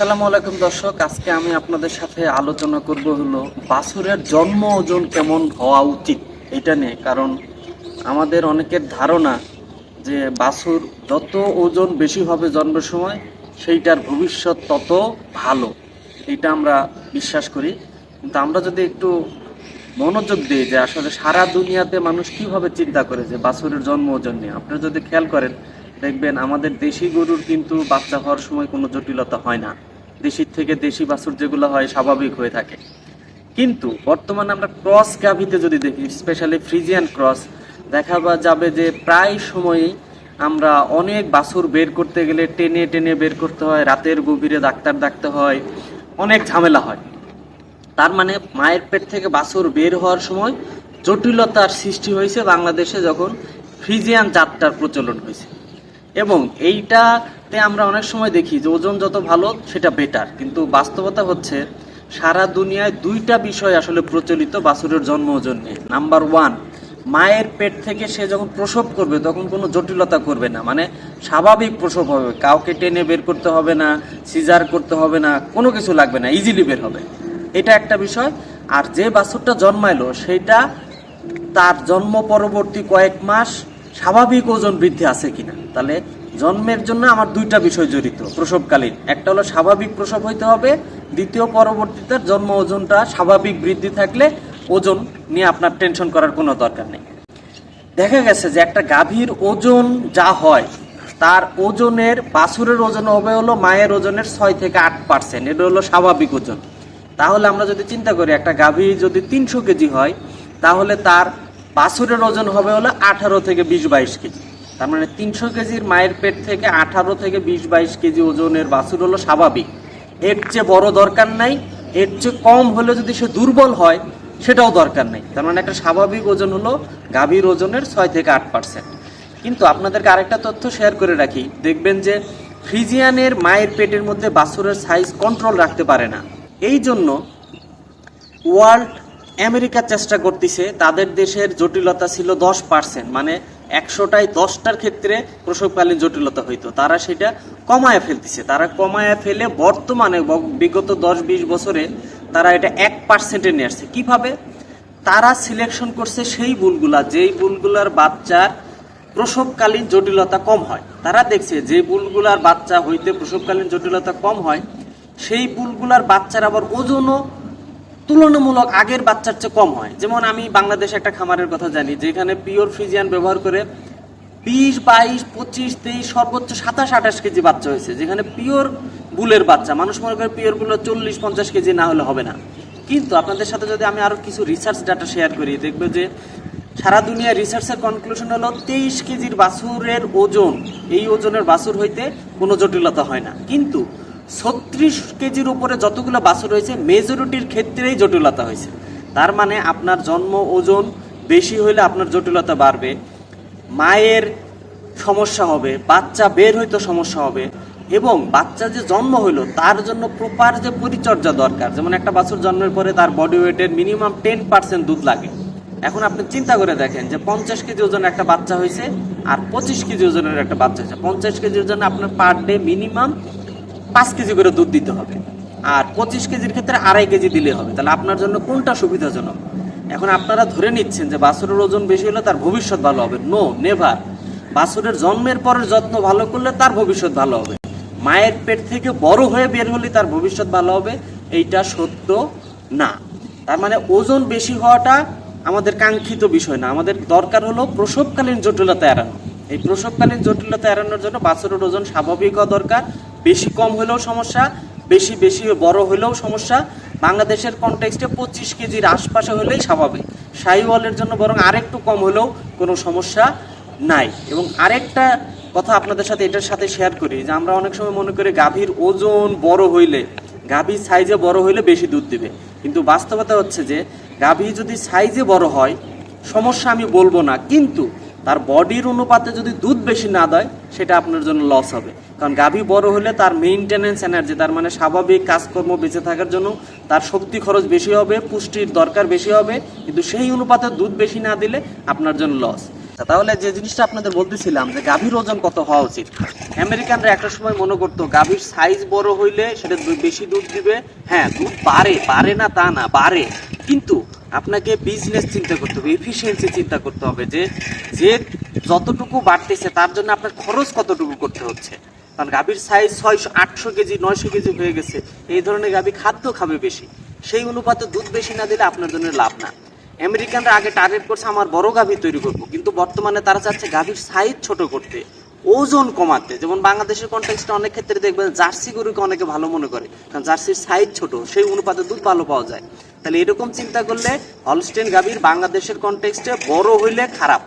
আসসালামু আলাইকুম দর্শক, আজকে আমি আপনাদের সাথে আলোচনা করব হলো বাছুরের জন্ম ওজন কেমন হওয়া উচিত? এটা নিয়ে। কারণ আমাদের অনেকের ধারণা যে বাছুর যত ওজন বেশি হবে জন্মের সময়, সেইটার ভবিষ্যৎ তত ভালো। এটা আমরা বিশ্বাস করি। কিন্তু আমরা যদি একটু মনোযোগ দিই যে আসলে সারা দুনিয়াতে মানুষ কীভাবে চিন্তা করে যে বাছুরের জন্ম ওজন নিয়ে? আপনারা যদি খেয়াল করেন, দেখবেন আমাদের দেশি গরুর কিন্তু বাচ্চা হওয়ার সময় কোনো জটিলতা হয় না। দেশির থেকে দেশি বাছুর যেগুলো হয় স্বাভাবিক হয়ে থাকে। কিন্তু বর্তমানে আমরা ক্রস গাভিতে যদি দেখি স্পেশালি ফ্রিজিয়ান ক্রস, দেখা যাবে যে প্রায় সময়ই আমরা অনেক বাছুর বের করতে গেলে টেনে টেনে বের করতে হয়, রাতের গভীরে ডাক্তার ডাকতে হয়, অনেক ঝামেলা হয়। তার মানে মায়ের পেট থেকে বাছুর বের হওয়ার সময় জটিলতার সৃষ্টি হয়েছে বাংলাদেশে যখন ফ্রিজিয়ান জাতটার প্রচলন হয়েছে। এবং এইটাতে আমরা অনেক সময় দেখি যে ওজন যত ভালো, সেটা বেটার কিন্তু বাস্তবতা হচ্ছে, সারা দুনিয়ায় দুইটা বিষয় আসলে প্রচলিত বাছুরের জন্ম ওজন নিয়ে নাম্বার ওয়ান মায়ের পেট থেকে সে যখন প্রসব করবে, তখন কোনো জটিলতা করবে না। মানে স্বাভাবিক প্রসব হবে। কাউকে টেনে বের করতে হবে না, সিজার করতে হবে না, কোনো কিছু লাগবে না ইজিলি বের হবে। এটা একটা বিষয়। আর যে বাছুরটা জন্মাইলো সেইটা তার জন্ম পরবর্তী কয়েক মাস স্বাভাবিক ওজন বৃদ্ধি আছে কিনা। তাহলে জন্মের জন্য আমার দুইটা বিষয় জড়িত, প্রসবকালীন। একটা হলো স্বাভাবিক প্রসব হইতে হবে, দ্বিতীয় পরবর্তীতে জন্ম ওজনটা স্বাভাবিক বৃদ্ধি থাকলে ওজন নিয়ে আপনার টেনশন করার কোনো দরকার নেই। দেখা গেছে যে একটা গাভীর ওজন যা হয়, তার ওজনের বাছুরের ওজন হবে হলো মায়ের ওজনের ছয় থেকে আট পার্সেন্ট এটা হলো স্বাভাবিক ওজন। তাহলে আমরা যদি চিন্তা করি, একটা গাভী যদি তিনশো কেজি হয়, তাহলে তার বাছুরের ওজন হবে হলো আঠারো থেকে বিশ বাইশ কেজি। তার মানে তিনশো কেজির মায়ের পেট থেকে আঠারো থেকে বিশ বাইশ কেজি ওজনের বাছুর হলো স্বাভাবিক। এর চেয়ে বড় দরকার নাই, এর চেয়ে কম হলে যদি সে দুর্বল হয়, সেটাও দরকার নেই। তার মানে একটা স্বাভাবিক ওজন হলো গাভীর ওজনের ছয় থেকে আট পার্সেন্ট। কিন্তু আপনাদেরকে আরেকটা তথ্য শেয়ার করে রাখি। দেখবেন যে ফ্রিজিয়ানের মায়ের পেটের মধ্যে বাছুরের সাইজ কন্ট্রোল রাখতে পারে না। এই জন্য ওয়ার্ল্ড আমেরিকা চেষ্টা করতেছে, তাদের দেশের জটিলতা ছিল দশ পার্সেন্ট। মানে একশোটায় দশটার ক্ষেত্রে প্রসবকালীন জটিলতা হইতো। তারা সেটা কমায় ফেলতেছে। তারা কমায় ফেলে বর্তমানে বিগত দশ বিশ বছরে তারা এটা এক পার্সেন্টে নিয়ে আসছে। কীভাবে? তারা সিলেকশন করছে সেই বুলগুলা যেই বুলগুলার বাচ্চার প্রসবকালীন জটিলতা কম হয়। তারা দেখছে যে বুলগুলার বাচ্চা হইতে প্রসবকালীন জটিলতা কম হয়, সেই বুলগুলার বাচ্চার আবার ওজনও তুলনামূলক আগের বাচ্চার চেয়ে কম হয়। যেমন আমি বাংলাদেশে একটা খামারের কথা জানি, যেখানে পিওর ফ্রিজিয়ান ব্যবহার করে বিশ, বাইশ, পঁচিশ, তেইশ, সর্বোচ্চ সাতাশ, আঠাশ কেজি বাচ্চা হয়েছে, যেখানে পিওর বুলের বাচ্চা, মানুষ মনে করে পিওর বুলের চল্লিশ, পঞ্চাশ কেজি না হলে হবে না। কিন্তু আপনাদের সাথে যদি আমি আরও কিছু রিসার্চ ডাটা শেয়ার করি, দেখবে যে সারা দুনিয়া রিসার্চের কনক্লুশন হলো তেইশ কেজির বাছুরের ওজন, এই ওজনের বাছুর হইতে কোনো জটিলতা হয় না। কিন্তু ছত্রিশ কেজির উপরে যতগুলো বাছুর হয়েছে মেজরিটির ক্ষেত্রেই জটিলতা হয়েছে। তার মানে আপনার জন্ম ওজন বেশি হইলে আপনার জটিলতা বাড়বে। মায়ের সমস্যা হবে, বাচ্চা বের হইতে সমস্যা হবে এবং বাচ্চা যে জন্ম হইল, তার জন্য প্রপার যে পরিচর্যা দরকার। যেমন একটা বাছুর জন্মের পরে তার বডি ওয়েটের মিনিমাম টেন পার্সেন্ট দুধ লাগে। এখন আপনি চিন্তা করে দেখেন যে পঞ্চাশ কেজি ওজনের একটা বাচ্চা হয়েছে আর পঁচিশ কেজি ওজনের একটা বাচ্চা হয়েছে পঞ্চাশ কেজির জন্য আপনার পার ডে মিনিমাম পাঁচ কেজি করে দুধ দিতে হবে। আর পঁচিশ কেজির ক্ষেত্রে আড়াই কেজি দিলে হবে। তাহলে আপনার জন্য কোনটা সুবিধাজনক? এখন আপনারা ধরে নিচ্ছেন যে বাছুরের ওজন বেশি হলে তার ভবিষ্যৎ ভালো হবে। নো নেভার বাছুরের জন্মের পরের যত্ন ভালো করলে তার ভবিষ্যৎ ভালো হবে। মায়ের পেট থেকে বড় হয়ে বের হলে তার ভবিষ্যৎ ভালো হবে, এইটা সত্য না। তার মানে ওজন বেশি হওয়াটা আমাদের কাঙ্ক্ষিত বিষয় না। আমাদের দরকার হলো প্রসবকালীন জটিলতা এড়ানো। এই প্রসবকালীন জটিলতা এড়ানোর জন্য বাছুরের ওজন স্বাভাবিক হওয়া দরকার। বেশি কম হলেও সমস্যা, বেশি বেশি বড় হলেও সমস্যা। বাংলাদেশের কনটেক্সটে পঁচিশ কেজির আশপাশে হলেই স্বাভাবিক। শাহিওয়ালের জন্য বরং আরেকটু কম হলেও কোনো সমস্যা নাই। এবং আরেকটা কথা আপনাদের সাথে এটার সাথে শেয়ার করি, যে আমরা অনেক সময় মনে করি গাভীর ওজন বড় হইলে গাভীর সাইজে বড় হইলে বেশি দুধ দিবে। কিন্তু বাস্তবতা হচ্ছে যে, গাভী যদি সাইজে বড় হয়, সমস্যা আমি বলব না। কিন্তু তার বডির অনুপাতে যদি দুধ বেশি না দেয়, সেটা আপনার জন্য লস হবে। কারণ গাভী বড় হলে তার মেইনটেনেন্স এনার্জি তার মানে স্বাভাবিক কাজকর্ম বেঁচে থাকার জন্য তার শক্তি খরচ বেশি হবে, পুষ্টির দরকার বেশি হবে, কিন্তু সেই অনুপাতে দুধ বেশি না দিলে আপনার জন্য লস তাহলে যে জিনিসটা আপনাদের বলতেছিলাম যে গাভীর ওজন কত হওয়া উচিত? আমেরিকানরা একটা সময় মনে করতো, গাভীর সাইজ বড় হইলে সেটা বেশি দুধ দিবে। হ্যাঁ দুধ বাড়ে বাড়ে না তা না, বাড়ে। কিন্তু আপনাকে বিজনেস চিন্তা করতে হবে এফিসিয়েন্সি চিন্তা করতে হবে যে যে যতটুকু বাড়তেছে তার জন্য আপনার খরচ কতটুকু করতে হচ্ছে। কারণ গাভীর সাইজ ছয়শো, আটশো কেজি, নয়শো কেজি হয়ে গেছে, এই ধরনের গাভী খাদ্য খাবে বেশি। সেই অনুপাতে দুধ বেশি না দিলে আপনার জন্য লাভ না। আমেরিকানরা আগে টার্গেট করছে, আমার বড় গাভী তৈরি করব। কিন্তু বর্তমানে তারা চাচ্ছে গাভীর সাইজ ছোট করতে। ওজন কমাতে, যেমন বাংলাদেশের কন্টেক্সটে অনেক ক্ষেত্রে দেখবেন জার্সি গরুকে অনেকে ভালো মনে করে, কারণ জার্সির সাইজ ছোট, সেই অনুপাতে দুধ ভালো পাওয়া যায়। তাহলে এরকম চিন্তা করলে হলস্টেন গাভীর বাংলাদেশের কন্টেক্সটে বড় হইলে খারাপ।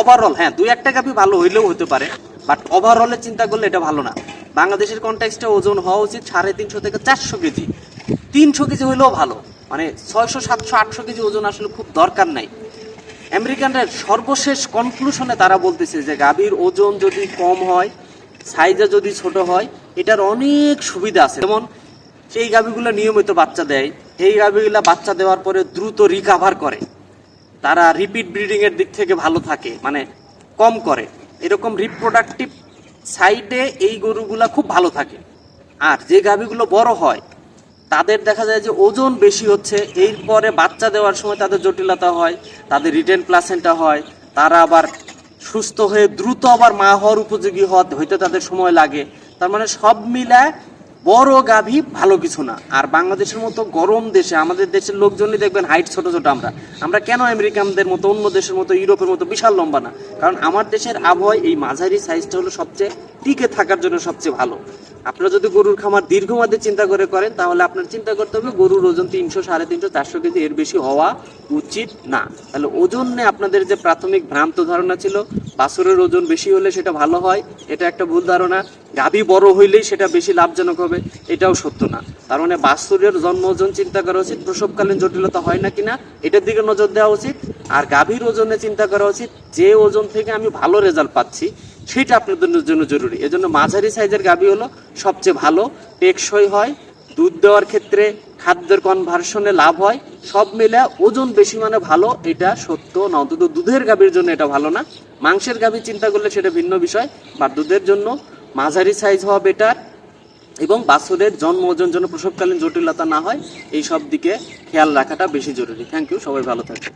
ওভারঅল হ্যাঁ দুই একটা গাভী ভালো হইলেও হতে পারে বাট ওভারঅলে চিন্তা করলে এটা ভালো না। বাংলাদেশের কন্টেক্সটে ওজন হওয়া উচিত সাড়ে তিনশো থেকে চারশো কেজি। তিনশো কেজি হইলেও ভালো মানে ছয়শো, সাতশো, আটশো কেজি ওজন আসলে খুব দরকার নাই। আমেরিকানরা সর্বশেষ কনক্লুশনে তারা বলতেছে যে গাভীর ওজন যদি কম হয় সাইজে যদি ছোট হয়, এটার অনেক সুবিধা আছে। যেমন সেই গাভীগুলো নিয়মিত বাচ্চা দেয় এই গাভীগুলো বাচ্চা দেওয়ার পরে দ্রুত রিকাভার করে। তারা রিপিট ব্রিডিং এর দিক থেকে ভালো থাকে মানে কম করে। এরকম রিপ্রোডাক্টিভ সাইডে এই গরুগুলা খুব ভালো থাকে। আর যে গাভীগুলো বড় হয় তাদের দেখা যায় যে ওজন বেশি হচ্ছে, এরপরে বাচ্চা দেওয়ার সময় তাদের জটিলতা হয়, তাদের রিটেন প্লাসেন্টা হয়, তারা আবার সুস্থ হয়ে দ্রুত আবার মা হওয়ার উপযোগী হইতে তাদের সময় লাগে। তার মানে সব মিলায় বড় গাভী ভালো কিছু না। আর বাংলাদেশের মতো গরম দেশে, আমাদের দেশের লোকজনই দেখবেন হাইট ছোট ছোট আমরা। আমরা কেন আমেরিকানদের মতো, অন্য দেশের মতো, ইউরোপের মতো বিশাল লম্বা না? কারণ আমার দেশের আবহাওয়ায় এই মাঝারি সাইজটা হলো সবচেয়ে টিকে থাকার জন্য সবচেয়ে ভালো। আপনারা যদি গরুর খামার দীর্ঘমেয়াদে চিন্তা করে করেন, তাহলে আপনার চিন্তা করতে হবে গরুর ওজন তিনশো, সাড়ে তিনশো, চারশো কেজি এর বেশি হওয়া উচিত না। তাহলে ওজন নিয়ে আপনাদের যে প্রাথমিক ভ্রান্ত ধারণা ছিল, বাছুরের ওজন বেশি হলে সেটা ভালো হয়, এটা একটা ভুল ধারণা। গাভী বড় হইলেই সেটা বেশি লাভজনক হবে, এটাও সত্য না। তার মানে বাছুরের জন্ম ওজন চিন্তা করা উচিত, প্রসবকালীন জটিলতা হয় না কিনা, এটার দিকে নজর দেওয়া উচিত। আর গাভীর ওজনে চিন্তা করা উচিত, যে ওজন থেকে আমি ভালো রেজাল্ট পাচ্ছি সেটা আপনাদের জন্য জরুরি। এজন্য মাঝারি সাইজের গাভী হলো সবচেয়ে ভালো। টেকসই হয়, দুধ দেওয়ার ক্ষেত্রে খাদ্যের কনভার্সনে লাভ হয়। সব মিলে ওজন বেশি মানে ভালো, এটা সত্য। না অন্তত দুধের গাভীর জন্য এটা ভালো না। মাংসের গাভী চিন্তা করলে সেটা ভিন্ন বিষয় বা দুধের জন্য মাঝারি সাইজ হওয়া বেটার এবং বাছুরের জন্ম ওজন জন্য প্রসবকালীন জটিলতা না হয় এই সব দিকে খেয়াল রাখাটা বেশি জরুরি। থ্যাংক ইউ সবাই ভালো থাকবে